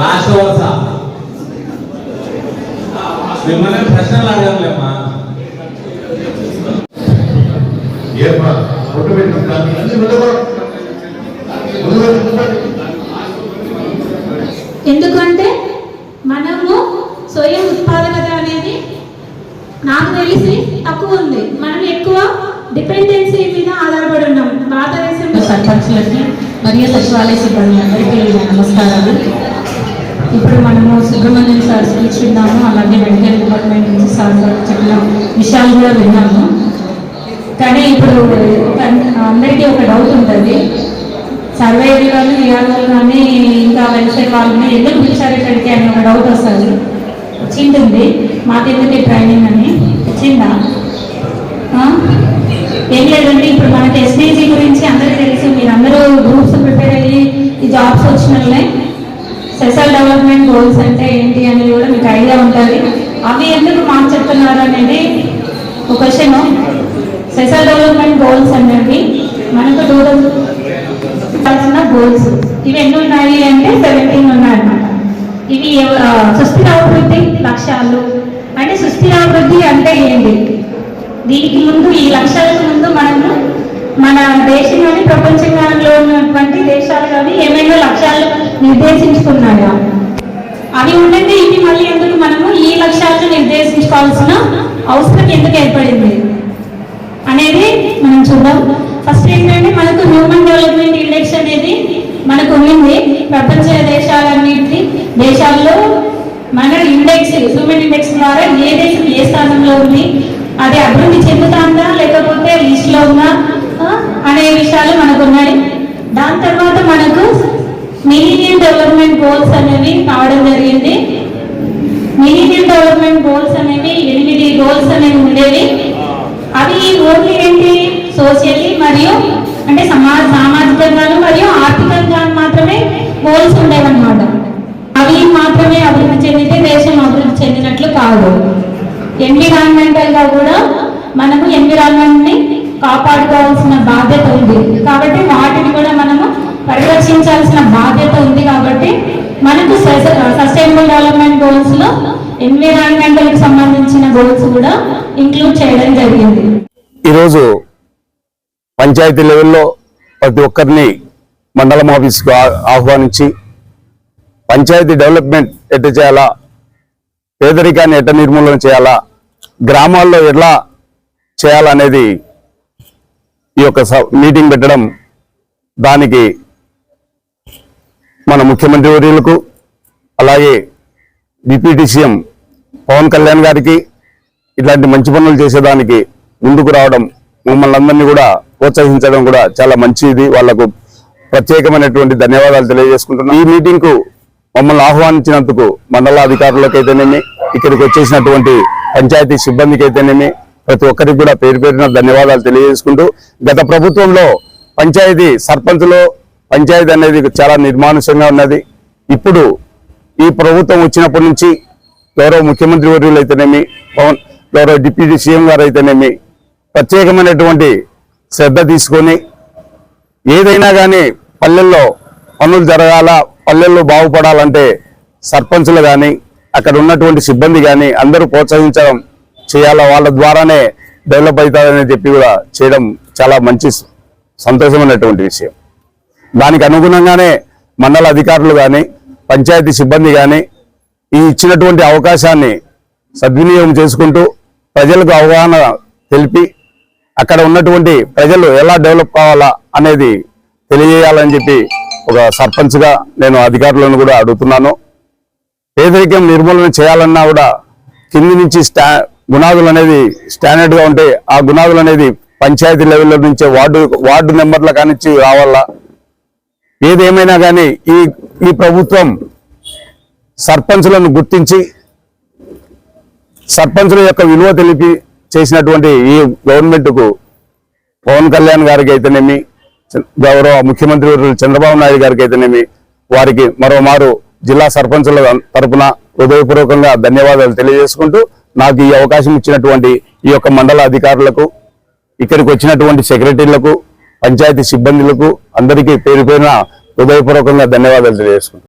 Last వరుస మిమ్మల్ని ప్రశ్నలు అడగలేమ్మా ఏమా ఫోటో పెట్టుకుంటాను ఎందుకంటే మనము స్వయం ఉత్పాదకత అనేది నాకు తెలిసి తక్కువ ఉంది. మనం ఎక్కువ డిపెండెన్సీ మీద ఆధారపడి ఉన్నాం. భారతదేశంలో సర్పంచులకి మరియు సచివాలయ సిబ్బంది అందరికీ నమస్కారాలు. ఇప్పుడు మనము సుబ్రహ్మణ్యం సార్ స్పీచ్ విన్నాము అలాగే మెడికల్ డిపార్ట్మెంట్ నుంచి సార్ గారు చెప్పిన విషయాలు కూడా విన్నాము. కానీ ఇప్పుడు అందరికీ ఒక డౌట్ ఉంటుంది. సర్వే వాళ్ళు విఆర్ఓలు కానీ ఇంకా వెల్ఫేర్ వాళ్ళని ఎందుకు పిలిచారు ఇక్కడికి అని ఒక డౌట్ వస్తుంది. వచ్చింటుంది. మాకెందుకు ట్రైనింగ్ అని? వచ్చిందా? ఏం లేదండి ఇప్పుడు మనకి ఎస్డీజీ గురించి అందరికీ తెలుసు. మీరు అందరూ గ్రూప్స్ ప్రిపేర్ అయ్యి ఈ జాబ్స్ వచ్చిన స్పెషల్ డెవలప్మెంట్ గోల్స్ అంటే ఏంటి అనేది కూడా మీకు ఐడియా ఉంటుంది. అవి ఎందుకు మాకు చెప్తున్నారు అనేది ఒక క్వశ్చన్. సోషల్ డెవలప్మెంట్ గోల్స్ అనేవి మనకు టూ కావాల్సిన గోల్స్. ఇవి ఎన్ని ఉన్నాయి అంటే సెవెంటీన్ ఉన్నాయన్నమాట ఇవి ఎవ- సుస్థిర అభివృద్ధి లక్ష్యాలు. అంటే సుస్థిర అభివృద్ధి అంటే ఏంటి? దీనికి ముందు ఈ లక్ష్యాలకు ముందు మనము మన దేశం కానీ ప్రపంచంలో ఉన్నటువంటి దేశాలు కానీ ఏమైనా లక్ష్యాలు నిర్దేశించుకున్నాడా? అవి ఉండండి ఇవి మళ్ళీ ఎందుకు మనము ఈ లక్ష్యాలను నిర్దేశించుకోవాల్సిన అవసరం ఎందుకు ఏర్పడింది? అనేది మనం చూద్దాం. ఫస్ట్ ఏంటంటే మనకు హ్యూమన్ డెవలప్మెంట్ ఇండెక్స్ అనేది మనకు ఉంది. ప్రపంచ దేశాలన్నిటి దేశాల్లో మన ఇండెక్స్ హ్యూమన్ ఇండెక్స్ ద్వారా ఏ దేశం ఏ స్థానంలో ఉంది అది అభివృద్ధి చెందుతుందా లేకపోతే లిస్ట్లో ఉందా అనే విషయాలు మనకు ఉన్నాయి. దాని తర్వాత మనకు మీ డెవలప్మెంట్ గోల్స్ అనేవి కావడం జరిగింది. మిలీనియం డెవలప్మెంట్ గోల్స్ అనేవి ఎనిమిది గోల్స్ అనేవి ఉండేవి. అవి గోల్స్ ఏంటి? సోషల్లీ మరియు అంటే సమాజ సామాజికంగాను మరియు ఆర్థికంగా మాత్రమే గోల్స్ ఉండేవన్నమాట. అవి మాత్రమే అభివృద్ధి చెందితే దేశం అభివృద్ధి చెందినట్లు కాదు. ఎన్విరాన్మెంటల్గా కూడా మనము ఎన్విరాన్మెంట్ని కాపాడుకోవాల్సిన బాధ్యత ఉంది. కాబట్టి వాటిని కూడా మనము పరిరక్షించాల్సిన బాధ్యత మనకు సస్టైనబుల్ డెవలప్మెంట్ గోల్స్లో ఎన్విరాన్మెంటల్కి సంబంధించిన గోల్స్ కూడా ఇంక్లూడ్ చేయడం జరిగింది. ఈరోజు పంచాయతీ లెవెల్లో ప్రతి ఒక్కరిని మండలం ఆఫీస్కు ఆహ్వానించి పంచాయతీ డెవలప్మెంట్ ఎట్ట చేయాలా పేదరికాన్ని ఎట్ట నిర్మూలన చేయాలా గ్రామాల్లో ఎట్లా చేయాలనేది ఈ యొక్క మీటింగ్ పెట్టడం దానికి మన ముఖ్యమంత్రి వర్యులకు అలాగే డిప్యూటీ సీఎం పవన్ కళ్యాణ్ గారికి ఇట్లాంటి మంచి పనులు చేసేదానికి ముందుకు రావడం మమ్మల్ని అందరినీ కూడా ప్రోత్సహించడం కూడా చాలా మంచిది. వాళ్ళకు ప్రత్యేకమైనటువంటి ధన్యవాదాలు తెలియజేసుకుంటున్నాం. ఈ మీటింగ్కు మమ్మల్ని ఆహ్వానించినందుకు మండల అధికారులకైతేనేమి ఇక్కడికి వచ్చేసినటువంటి పంచాయతీ సిబ్బందికి అయితేనేమి ప్రతి ఒక్కరికి కూడా పేరు పేరున ధన్యవాదాలు తెలియజేసుకుంటూ గత ప్రభుత్వంలో పంచాయతీ సర్పంచ్లో పంచాయతీ అనేది చాలా నిర్మానుషంగా ఉన్నది. ఇప్పుడు ఈ ప్రభుత్వం వచ్చినప్పటి నుంచి గౌరవ ముఖ్యమంత్రి వర్యులు అయితేనేమి పవన్ గౌరవ డిప్యూటీ సీఎం గారు అయితేనేమి ప్రత్యేకమైనటువంటి శ్రద్ధ తీసుకొని ఏదైనా కానీ పల్లెల్లో పనులు జరగాల పల్లెల్లో బాగుపడాలంటే సర్పంచులు కానీ అక్కడ ఉన్నటువంటి సిబ్బంది కానీ అందరూ ప్రోత్సహించడం చేయాలా వాళ్ళ ద్వారానే డెవలప్ అవుతారని చెప్పి కూడా చేయడం చాలా మంచి సంతోషమైనటువంటి విషయం. దానికి అనుగుణంగానే మండల అధికారులు కానీ పంచాయతీ సిబ్బంది కానీ ఈ ఇచ్చినటువంటి అవకాశాన్ని సద్వినియోగం చేసుకుంటూ ప్రజలకు అవగాహన తెలిపి అక్కడ ఉన్నటువంటి ప్రజలు ఎలా డెవలప్ కావాలా అనేది తెలియజేయాలని చెప్పి ఒక సర్పంచ్గా నేను అధికారులను కూడా అడుగుతున్నాను. పేదరికం నిర్మూలన చేయాలన్నా కూడా కింది నుంచి స్టా గుణాదులు అనేది స్టాండర్డ్గా ఉంటే ఆ గుణాదులు అనేది పంచాయతీ లెవెల్ నుంచే వార్డు వార్డు నెంబర్ల కానిచ్చి రావాలా? ఏదేమైనా కానీ ఈ ఈ ప్రభుత్వం సర్పంచులను గుర్తించి సర్పంచుల యొక్క విలువ తెలిపి చేసినటువంటి ఈ గవర్నమెంట్కు పవన్ కళ్యాణ్ గారికి అయితేనేమి గౌరవ ముఖ్యమంత్రి చంద్రబాబు నాయుడు గారికి అయితేనేమి వారికి మరోమారు జిల్లా సర్పంచుల తరపున హృదయపూర్వకంగా ధన్యవాదాలు తెలియజేసుకుంటూ నాకు ఈ అవకాశం ఇచ్చినటువంటి ఈ యొక్క మండల అధికారులకు ఇక్కడికి వచ్చినటువంటి సెక్రటరీలకు పంచాయతీ సిబ్బందులకు అందరికీ పేరు పేరున హృదయపూర్వకంగా ధన్యవాదాలు తెలియజేసుకుంటున్నాను.